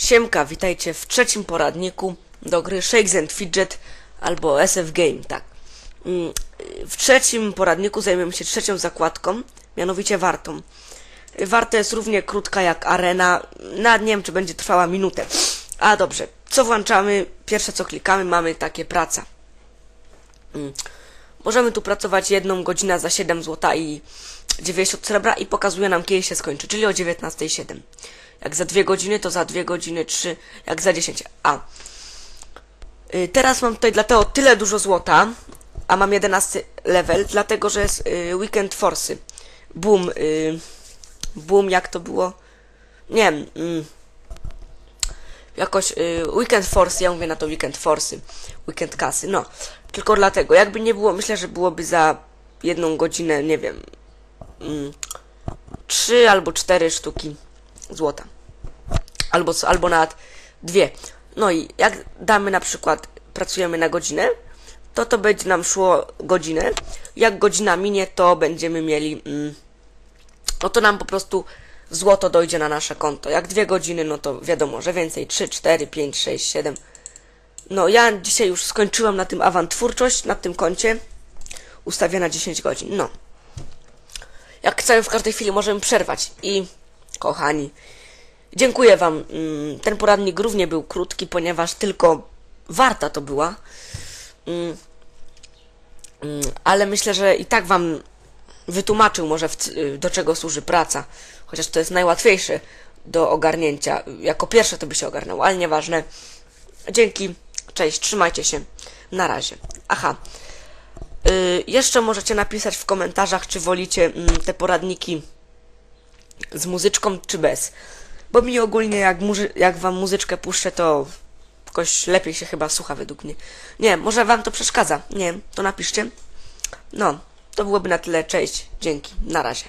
Siemka, witajcie w trzecim poradniku do gry Shakes and Fidget albo SF Game, tak. Mm, W trzecim poradniku zajmiemy się trzecią zakładką, mianowicie wartą. Warta jest równie krótka jak arena, nawet nie wiem czy będzie trwała minutę. A dobrze, co włączamy? Pierwsze co klikamy mamy takie praca. Mm. Możemy tu pracować jedną godzinę za 7 zł i 90 srebra i pokazuje nam kiedy się skończy, czyli o 19.07. Jak za 2 godziny, to za 2 godziny 3, jak za 10. A. Y, teraz mam tutaj dlatego tyle dużo złota, a mam 11 level, dlatego że jest y, Weekend Forcy. Boom, y, boom, jak to było? Nie wiem, mm, jakoś Weekend Force, ja mówię na to Weekend Forcy, Weekend Kasy, no. Tylko dlatego, jakby nie było, myślę, że byłoby za jedną godzinę, nie wiem, mm, trzy albo cztery sztuki złota. Albo, albo nawet dwie. No i jak damy na przykład, pracujemy na godzinę, to to będzie nam szło godzinę. Jak godzina minie, to będziemy mieli, mm, no to nam po prostu złoto dojdzie na nasze konto. Jak dwie godziny, no to wiadomo, że więcej. 3, 4, 5, 6, 7. No ja dzisiaj już skończyłam na tym awantwórczość, na tym koncie. Ustawię na 10 godzin. No. Jak chcemy w każdej chwili możemy przerwać. I kochani, dziękuję wam. Mm, Ten poradnik równie był krótki, ponieważ tylko warta to była. Mm, mm, Ale myślę, że i tak wam wytłumaczył może c- do czego służy praca. Chociaż to jest najłatwiejsze do ogarnięcia. Jako pierwsze to by się ogarnął, ale nieważne. Dzięki, cześć, trzymajcie się. Na razie. Aha. Y, jeszcze możecie napisać w komentarzach, czy wolicie te poradniki z muzyczką, czy bez. Bo mi ogólnie, jak, muzy- jak wam muzyczkę puszczę, to jakoś lepiej się chyba słucha według mnie. Nie, może wam to przeszkadza. Nie, to napiszcie. No, to byłoby na tyle. Cześć, dzięki, na razie.